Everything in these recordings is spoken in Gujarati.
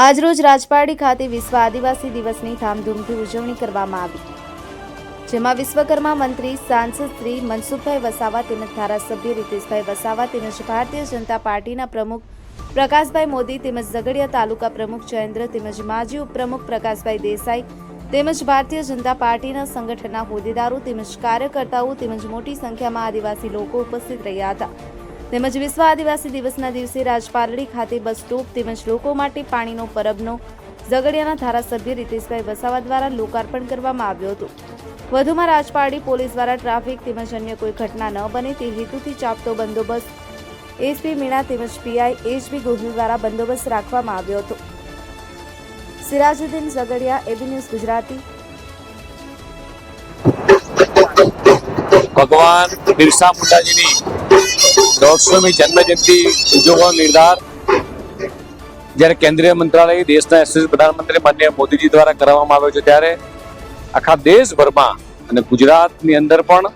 આજરોજ રાજપારડી ખાતે વિશ્વ આદિવાસી દિવસની ધામધૂમથી ઉજવણી કરવામાં આવી. જેમાં વિશ્વકર્મા મંત્રી, સાંસદ શ્રી મનસુખભાઈ વસાવા તેમજ ધારાસભ્ય રીતેશભાઈ વસાવા તેમજ ભારતીય જનતા પાર્ટીના પ્રમુખ પ્રકાશભાઈ મોદી તેમજ ઝઘડિયા તાલુકા પ્રમુખ જયેન્દ્ર તેમજ માજી ઉપપ્રમુખ પ્રકાશભાઈ દેસાઈ તેમજ ભારતીય જનતા પાર્ટીના સંગઠનના હોદ્દેદારો તેમજ કાર્યકર્તાઓ તેમજ મોટી સંખ્યામાં આદિવાસી લોકો ઉપસ્થિત રહ્યા હતા. તેમજ વિશ્વ આદિવાસી દિવસના દિવસે રાજપારડી ખાતે બસ સ્ટોપ તેમજ લોકો માટે પાણીનો પરબનો ઝઘડિયાના ધારાસભ્ય રીતેશભાઈ વસાવા દ્વારા લોકાર્પણ કરવામાં આવ્યો હતો. વધુમાં રાજપારડી પોલીસ દ્વારા ટ્રાફિક તેમજ અન્ય કોઈ ઘટના ન બને તે હેતુથી ચાપતો બંદોબસ્ત એસપી મીણા તેમજ પીઆઈ એચબી ગોહિલ દ્વારા બંદોબસ્ત રાખવામાં આવ્યો હતો. Sirajuddin Jhagadia, AB news Gujarati. ભગવાન બિરસા મુંડાજીની દોઢસોમી જન્મજયંતિ ઉજવવાનો નિર્ધાર. જ્યારે કેન્દ્રીય મંત્રાલય દેશના યશસ્વી પ્રધાનમંત્રી માનનીય મોદીજી દ્વારા કરવામાં આવ્યો છે, ત્યારે આખા દેશભરમાં અને ગુજરાતની અંદર પણ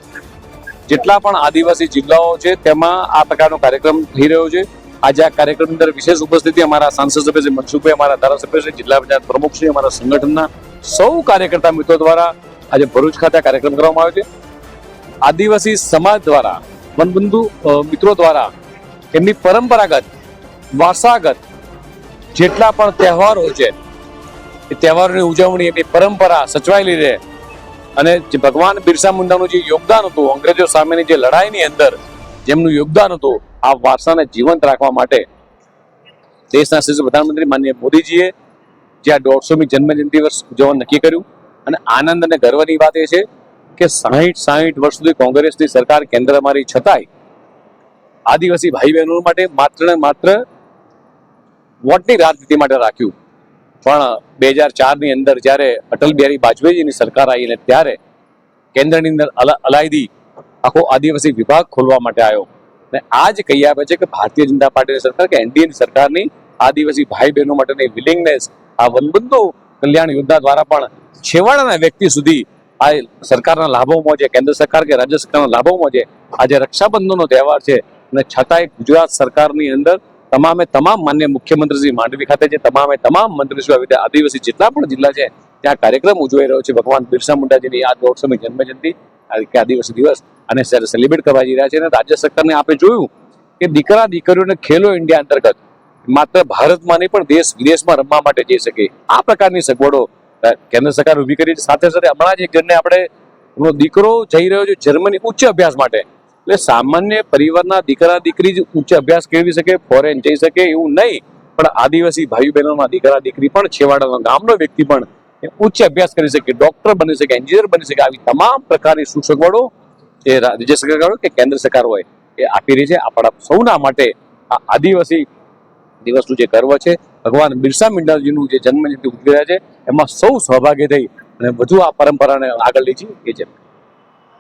જેટલા પણ આદિવાસી જિલ્લાઓ છે, તેમાં આ પ્રકારનો કાર્યક્રમ થઈ રહ્યો છે. આજે આ કાર્યક્રમની અંદર વિશેષ ઉપસ્થિતિ અમારા સાંસદ સભ્ય શ્રી મનસુખભાઈ, અમારા ધારાસભ્ય શ્રી જિલ્લા પંચાયત પ્રમુખ શ્રી, અમારા સંગઠનના સૌ કાર્યકર્તા મિત્રો દ્વારા આજે ભરૂચ ખાતે કાર્યક્રમ કરવામાં આવ્યો છે. આદિવાસી સમાજ દ્વારા વનબંધુ મિત્રો દ્વારા એમની પરંપરાગત, વારસાગત જેટલા પણ તહેવારો છે, એ તહેવારોની ઉજવણી, એમની પરંપરા સચવાયેલી રહે અને જે ભગવાન બિરસા મુંડાનું જે યોગદાન હતું, અંગ્રેજો સામેની જે લડાઈની અંદર જેમનું યોગદાન હતું, આ વારસાને જીવંત રાખવા માટે દેશના શ્રી પ્રધાનમંત્રી માનનીય મોદીજીએ જે આ દોઢસોમી જન્મજયંતિ વર્ષ ઉજવવાનું નક્કી કર્યું. અને આનંદ અને ગર્વની વાત એ છે કે સાહીઠ સાહીઠ વર્ષ સુધી કોંગ્રેસની સરકાર કેન્દ્રમાં રહી છતાંય આદિવાસી ભાઈ બહેનો માટે માત્ર ને માત્ર વોટની રાજનીતિ માટે રાખ્યું. પણ બે હજાર ચારની અંદર જ્યારે અટલ બિહારી વાજપેયીજીની સરકાર આવી અને ત્યારે કેન્દ્રની અંદર અલા- અલાયદી આખો આદિવાસી વિભાગ ખોલવા માટે આવ્યો. અને આ જ કહી આપે છે કે ભારતીય જનતા પાર્ટીની સરકાર કે એનડીએની સરકારની આદિવાસી ભાઈ બહેનો માટેની વિલિંગનેસ આ વનબંધુ કલ્યાણ યોજના દ્વારા પણ છેવાડાના વ્યક્તિ સુધી આ સરકારના લાભોમાં છે કેન્દ્ર સરકાર કે રાજ્ય સરકારના લાભોમાં છે આજે રક્ષાબંધનનો તહેવાર છે, અને છતાંય ગુજરાત સરકારની અંદર તમામે તમામ માન્ય મુખ્યમંત્રીશ્રી માંડવી ખાતે છે, તમામે તમામ મંત્રીશ્રીઓ આવી રીતે આદિવાસી જેટલા પણ જિલ્લા છે, ત્યાં કાર્યક્રમ ઉજવાઈ રહ્યો છે. ભગવાન બિરસા મુંડાજીની આ દોઢસોમી જન્મજયંતિ કે આદિવાસી દિવસ, અને સેલિબ્રેટ કરવા જઈ રહ્યા છે, અને રાજ્ય સરકારને આપણે જોયું કે દીકરા, દીકરીઓને ખેલો ઇન્ડિયા અંતર્ગત માત્ર ભારતમાં નહીં પણ દેશ વિદેશમાં રમવા માટે જઈ શકે. આ પ્રકારની સગવડો કેન્દ્ર સરકાર ઊભી કરી છે. સાથે સાથે હમણાં જ એક જણને આપણે એમનો દીકરો જઈ રહ્યો છે જર્મની ઉચ્ચ અભ્યાસ માટે. એટલે સામાન્ય પરિવારના દીકરા દીકરી જ ઉચ્ચ અભ્યાસ કેળવી શકે ફોરેન જઈ શકે એવું નહીં, પણ આદિવાસી ભાઈ બહેનોના દીકરા દીકરી પણ, છેવાડાનો ગામનો વ્યક્તિ પણ ઉચ્ચ અભ્યાસ કરી શકે ડોક્ટર બની શકે એન્જિનિયર બની શકે, આવી તમામ પ્રકારની સુસગવડો જે રાજ્ય સરકાર કે કેન્દ્ર સરકાર હોય એ આપી રહી છે. આપણા સૌના માટે આ આદિવાસી દિવસનું જે ગર્વ છે, ભગવાન બિરસા મુંડાજીનું જે જન્મજયંતિ ઉજવી રહ્યા છે એમાં સૌ સહભાગી થઈ અને વધુ આ પરંપરાને આગળ લઈ જઈએ. એ છે